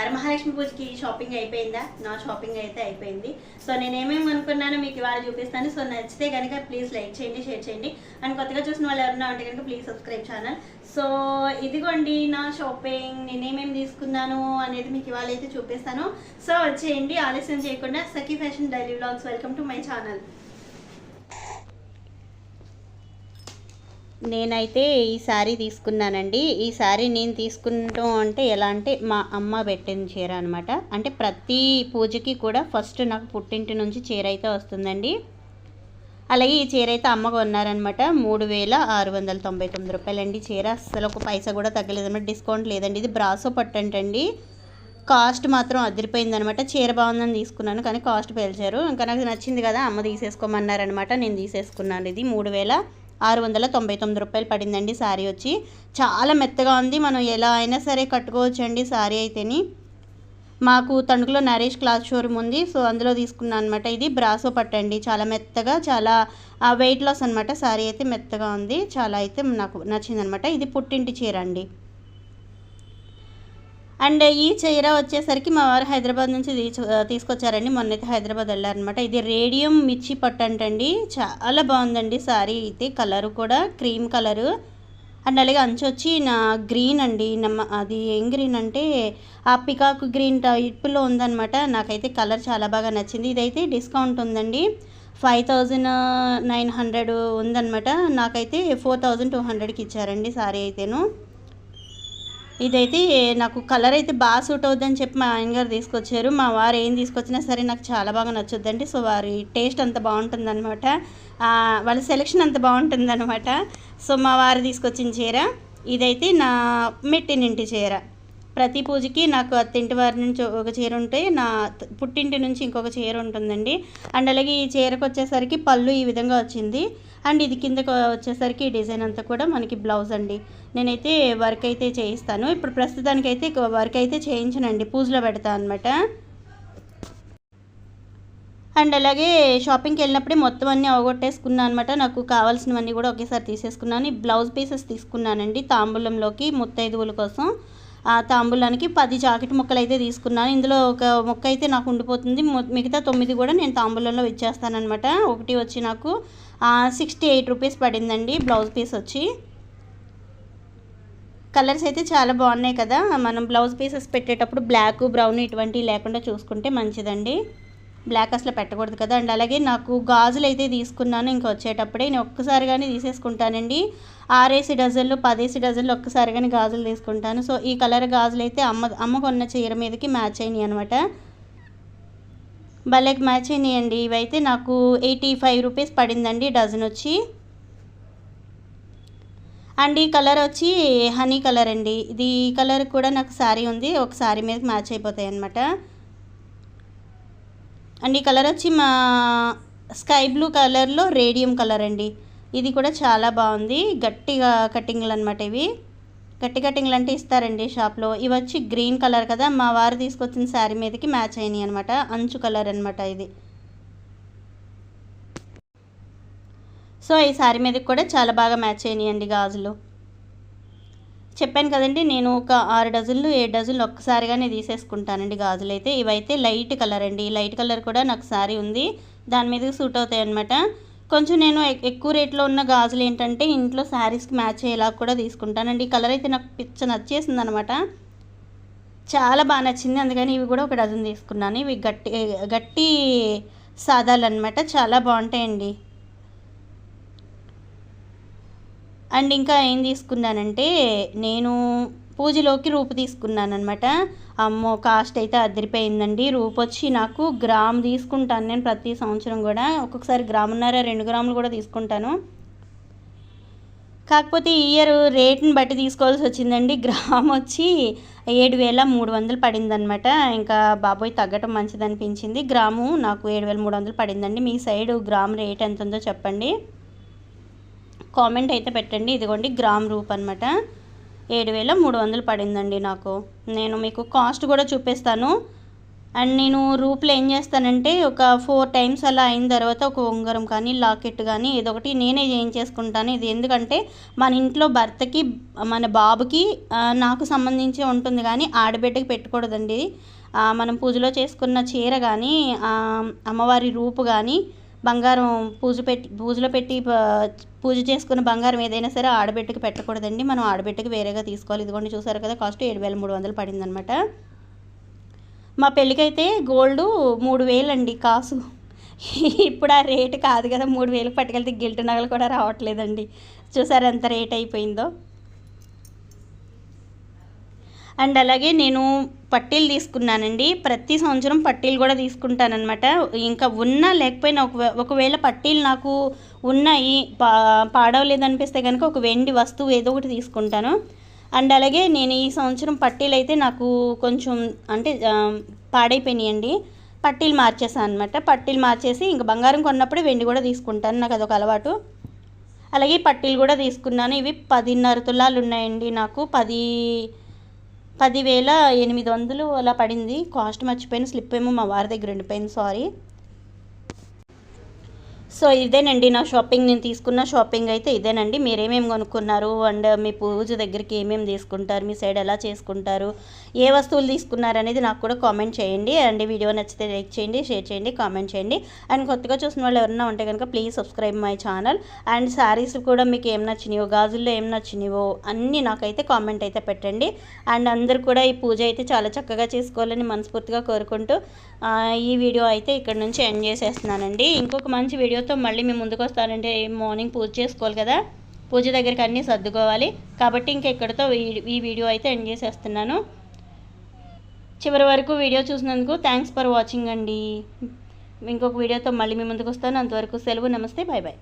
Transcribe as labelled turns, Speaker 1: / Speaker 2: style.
Speaker 1: వరమహాలక్ష్మి పూజకి షాపింగ్ అయిపోయిందా? నా షాపింగ్ అయితే అయిపోయింది. సో నేను ఏమేమి అనుకున్నానో మీకు ఇవాళ చూపిస్తాను. సో నచ్చితే కనుక ప్లీజ్ లైక్ చేయండి షేర్ చేయండి. అండ్ కొత్తగా చూసిన వాళ్ళు ఎవరైనా ఉంటే కనుక ప్లీజ్ సబ్స్క్రైబ్ ఛానల్. సో ఇదిగోండి నా షాపింగ్. నేనేమేమి తీసుకున్నాను అనేది మీకు ఇవాళ అయితే చూపిస్తాను. సో వచ్చేయండి. ఆలస్యం చేయకుండా Sakhi fashion daily blogs welcome to my channel. నేనైతే ఈ శారీ తీసుకున్నానండి. ఈ శారీ నేను తీసుకుంటాం అంటే ఎలా అంటే మా అమ్మ పెట్టిన చీర అనమాట అంటే ప్రతి పూజకి కూడా ఫస్ట్ నాకు పుట్టింటి నుంచి చీర అయితే వస్తుందండి. అలాగే ఈ చీర అయితే అమ్మ కొన్నారనమాట మూడు వేల ఆరు వందల తొంభై తొమ్మిది రూపాయలండి చీర. అస్సలు ఒక పైసా కూడా తగ్గలేదన్నమాట. డిస్కౌంట్ లేదండి. ఇది బ్రాసో పట్టంటండి కాస్ట్ మాత్రం అదిరిపోయిందనమాట చీర బాగుందని తీసుకున్నాను కానీ కాస్ట్ పేల్చారు. ఇంకా నాకు నచ్చింది కదా అమ్మ తీసేసుకోమన్నారనమాట నేను తీసేసుకున్నాను ఇది మూడు వేల ఆరు వందల తొంభై తొమ్మిది రూపాయలు పడిందండి శారీ వచ్చి. చాలా మెత్తగా ఉంది. మనం ఎలా అయినా సరే కట్టుకోవచ్చండి శారీ అయితేని. మాకు తణుకులో నరేష్ క్లాత్ షోరూమ్ ఉంది. సో అందులో తీసుకున్నాను అనమాట ఇది బ్రాసో పట్టండి చాలా మెత్తగా చాలా వెయిట్ లాస్ అనమాట శారీ అయితే మెత్తగా ఉంది. చాలా అయితే నాకు నచ్చిందనమాట ఇది పుట్టింటి చీర అండి. అండ్ ఈ చీర వచ్చేసరికి మా వారు హైదరాబాద్ నుంచి తీసు- తీసుకొచ్చారండి. మొన్నైతే హైదరాబాద్ వెళ్ళారనమాట ఇది రేడియం మిర్చి పట్టు అంటండి. చాలా బాగుందండి సారీ అయితే. కలర్ కూడా క్రీమ్ కలరు. అండ్ అలాగే అంచు వచ్చి నా గ్రీన్ అండి. నమ్మ అది ఏం గ్రీన్ అంటే ఆ పికాక్ గ్రీన్ టైప్లో ఉందన్నమాట. నాకైతే కలర్ చాలా బాగా నచ్చింది. ఇదైతే డిస్కౌంట్ ఉందండి. ఫైవ్ థౌజండ్ నైన్ హండ్రెడ్ ఉందన్నమాట. నాకైతే ఫోర్ థౌజండ్ టూ హండ్రెడ్కి ఇచ్చారండి సారీ అయితేను. ఇదైతే నాకు కలర్ అయితే బాగా సూట్ అవుద్దని చెప్పి మా ఆయన గారు తీసుకొచ్చారు. మా వారు ఏం తీసుకొచ్చినా సరే నాకు చాలా బాగా నచ్చుద్దండి. సో వారి టేస్ట్ అంత బాగుంటుందన్నమాట. వాళ్ళ సెలెక్షన్ అంత బాగుంటుందన్నమాట. సో మా వారు తీసుకొచ్చిన చీర. ఇదైతే నా మెట్టినింటి చీర. ప్రతి పూజకి నాకు అత్తింటి వారి నుంచి ఒక చీర ఉంటే నా పుట్టింటి నుంచి ఇంకొక చీర ఉంటుందండి. అండ్ అలాగే ఈ చీరకు వచ్చేసరికి పళ్ళు ఈ విధంగా వచ్చింది. అండ్ ఇది కిందకు వచ్చేసరికి ఈ డిజైన్ అంతా కూడా మనకి బ్లౌజ్ అండి. నేనైతే వర్క్ అయితే చేయిస్తాను. ఇప్పుడు ప్రస్తుతానికి అయితే వర్క్ అయితే చేయించనండి. పూజలో పెడతా అనమాట అండ్ అలాగే షాపింగ్కి వెళ్ళినప్పుడే మొత్తం అన్నీ అవగొట్టేసుకున్నాను అనమాట నాకు కావాల్సినవన్నీ కూడా ఒకేసారి తీసేసుకున్నాను. ఈ బ్లౌజ్ పీసెస్ తీసుకున్నానండి తాంబూలంలోకి ముత్తైదువుల కోసం. తాంబూలానికి పది జాకెట్ ముక్కలు అయితే తీసుకున్నాను. ఇందులో ఒక ముక్క అయితే నాకు ఉండిపోతుంది. మిగతా తొమ్మిది కూడా నేను తాంబూలంలో ఇచ్చేస్తానమాట ఒకటి వచ్చి నాకు సిక్స్టీ ఎయిట్ రూపీస్ పడిందండి బ్లౌజ్ పీస్ వచ్చి. కలర్స్ అయితే చాలా బాగున్నాయి కదా. మనం బ్లౌజ్ పీసెస్ పెట్టేటప్పుడు బ్లాక్ బ్రౌన్ ఇటువంటివి లేకుండా చూసుకుంటే మంచిదండి. బ్లాక్ అసలు పెట్టకూడదు కదా. అండ్ అలాగే నాకు గాజులు అయితే తీసుకున్నాను ఇంకా వచ్చేటప్పుడే. నేను ఒక్కసారిగానే తీసేసుకుంటానండి. ఆరేసి డజన్లు పదేసి డజన్లు ఒక్కసారిగానే గాజులు తీసుకుంటాను. సో ఈ కలర్ గాజులు అయితే అమ్మ అమ్మ కొన్న చీర మీదకి మ్యాచ్ అయినాయి అనమాట భలేకి మ్యాచ్ అయినాయండి. ఇవైతే నాకు ఎయిటీ ఫైవ్ రూపీస్ పడిందండి డజన్ వచ్చి. అండ్ ఈ కలర్ వచ్చి హనీ కలర్ అండి. ఇది ఈ కలర్ కూడా నాకు శారీ ఉంది. ఒక శారీ మీద మ్యాచ్ అయిపోతాయి అనమాట అండ్ ఈ కలర్ వచ్చి మా స్కై బ్లూ కలర్లో రేడియం కలర్ అండి. ఇది కూడా చాలా బాగుంది. గట్టిగా కటింగ్లు అనమాట ఇవి. గట్టి కటింగ్లు అంటే ఇస్తారండి షాప్లో. ఇవి వచ్చి గ్రీన్ కలర్ కదా మా వారు తీసుకొచ్చిన శారీ మీదకి మ్యాచ్ అయినాయి అనమాట అంచు కలర్ అనమాట ఇది. సో ఈ శారీ మీదకి కూడా చాలా బాగా మ్యాచ్ అయినాయండి గాజులు. చెప్పాను కదండి నేను ఒక ఆరు డజన్లు ఏడు డజన్లు ఒక్కసారిగానే తీసేసుకుంటానండి గాజులు అయితే ఇవైతే లైట్ కలర్ అండి. లైట్ కలర్ కూడా నాకు సారీ ఉంది. దాని మీద సూట్ అవుతాయి అనమాట కొంచెం నేను ఎక్- ఎక్కువ రేట్లో ఉన్న గాజులు ఏంటంటే ఇంట్లో శారీస్కి మ్యాచ్ అయ్యేలా కూడా తీసుకుంటానండి. ఈ కలర్ అయితే నాకు పిచ్చ నచ్చేసింది అనమాట చాలా బాగా నచ్చింది. అందుకని ఇవి కూడా ఒక డజన్ తీసుకున్నాను. ఇవి గట్టి గట్టి సాదాలు అనమాట చాలా బాగుంటాయండి. అండ్ ఇంకా ఏం తీసుకున్నానంటే నేను పూజలోకి రూపు తీసుకున్నాను అనమాట అమ్మో కాస్ట్ అయితే అదిరిపోయిందండి. రూపు వచ్చి నాకు గ్రామ్ తీసుకుంటాను. నేను ప్రతి సంవత్సరం కూడా ఒక్కొక్కసారి గ్రామున్నర రెండు గ్రాములు కూడా తీసుకుంటాను. కాకపోతే ఈ ఇయర్ రేట్ని బట్టి తీసుకోవాల్సి వచ్చిందండి. గ్రామ్ వచ్చి ఏడు వేల మూడు వందలు పడిందనమాట ఇంకా బాబోయ్ తగ్గటం మంచిది అనిపించింది గ్రాము నాకు ఏడు వేల మూడు వందలు పడిందండి. మీ సైడ్ గ్రామ్ రేట్ ఎంత ఉందో చెప్పండి. కామెంట్ అయితే పెట్టండి. ఇదిగోండి గ్రామ్ రూప్ అనమాట ఏడు వేల మూడు వందలు పడిందండి నాకు. నేను మీకు కాస్ట్ కూడా చూపిస్తాను. అండ్ నేను రూపులు ఏం చేస్తానంటే ఒక ఫోర్ టైమ్స్ అలా అయిన తర్వాత ఒక ఉంగరం కానీ లాకెట్ కానీ ఏదో ఒకటి నేనే చేసుకుంటాను ఇది ఎందుకంటే మన ఇంట్లో భర్తకి మన బాబుకి నాకు సంబంధించి ఉంటుంది కానీ ఆడబిడ్డకి పెట్టకూడదండి. మనం పూజలో చేసుకున్న చీర కానీ అమ్మవారి రూపు కానీ బంగారం పూజ పెట్టి పూజలో పెట్టి పూజ చేసుకున్న బంగారం ఏదైనా సరే ఆడబిడ్డకి పెట్టకూడదండి. మనం ఆడబిడ్డకి వేరేగా తీసుకోవాలి. ఇదిగోండి చూసారు కదా కాస్ట్ ఏడు వేల మూడు వందలు పడిందనమాట మా పెళ్ళికైతే గోల్డ్ మూడు వేలండి కాసు. ఇప్పుడు ఆ రేటు కాదు కదా మూడు వేలకు పట్టుకెళ్తే గిల్ట్ నగలు కూడా రావట్లేదండి. చూసారు ఎంత రేట్ అయిపోయిందో. అండ్ అలాగే నేను పట్టీలు తీసుకున్నానండి. ప్రతి సంవత్సరం పట్టీలు కూడా తీసుకుంటానమాట ఇంకా ఉన్నా లేకపోయినా ఒక ఒకవేళ పట్టీలు నాకు ఉన్నాయి పా పాడవలేదనిపిస్తే కనుక ఒక వెండి వస్తువు ఏదో ఒకటి తీసుకుంటాను. అండ్ అలాగే నేను ఈ సంవత్సరం పట్టీలు అయితే నాకు కొంచెం అంటే పాడైపోయినాయండి. పట్టీలు మార్చేసాను అనమాట పట్టీలు మార్చేసి ఇంకా బంగారం కొన్నప్పుడే వెండి కూడా తీసుకుంటాను. నాకు అదొక అలవాటు. అలాగే పట్టీలు కూడా తీసుకున్నాను. ఇవి పదిన్నర తులాలు ఉన్నాయండి నాకు. పది పదివేల ఎనిమిది వందలు అలా పడింది. కాస్ట్ మర్చిపోయిన. స్లిప్ ఏమో మా వారి దగ్గర ఉండిపోయింది సారీ. సో ఇదేనండి నా షాపింగ్ నేను తీసుకున్న షాపింగ్ అయితే ఇదేనండి. మీరేమేమి కొనుక్కున్నారు? అండ్ మీ పూజ దగ్గరికి ఏమేమి తీసుకుంటారు? మీ సైడ్ ఎలా చేసుకుంటారు? ఏ వస్తువులు తీసుకున్నారు అనేది నాకు కూడా కామెంట్ చేయండి. అండ్ వీడియో నచ్చితే లైక్ చేయండి షేర్ చేయండి కామెంట్ చేయండి. అండ్ కొత్తగా చూసిన వాళ్ళు ఎవరైనా ఉంటే కనుక please subscribe my channel. And saris కూడా మీకు ఏం నచ్చినాయో గాజుల్లో ఏం నచ్చినాయో అన్నీ నాకైతే కామెంట్ అయితే పెట్టండి. అండ్ అందరు కూడా ఈ పూజ అయితే చాలా చక్కగా చేసుకోవాలని మనస్ఫూర్తిగా కోరుకుంటూ ఈ వీడియో అయితే ఇక్కడ నుంచి ఎండ్ చేసేస్తున్నానండి. ఇంకొక మంచి వీడియో వీడియోతో మళ్ళీ మేము ముందుకు వస్తానంటే మార్నింగ్ పూజ చేసుకోవాలి కదా. పూజ దగ్గరికి అన్నీ సర్దుకోవాలి. కాబట్టి ఇంక ఇక్కడితో ఈ- ఈ వీడియో అయితే ఎండ్ చేసేస్తున్నాను. చివరి వరకు వీడియో చూసినందుకు థ్యాంక్స్ ఫర్ వాచింగ్ అండి. ఇంకొక వీడియోతో మళ్ళీ మీ ముందుకు వస్తాను అంతవరకు సెలవు నమస్తే బాయ్ బాయ్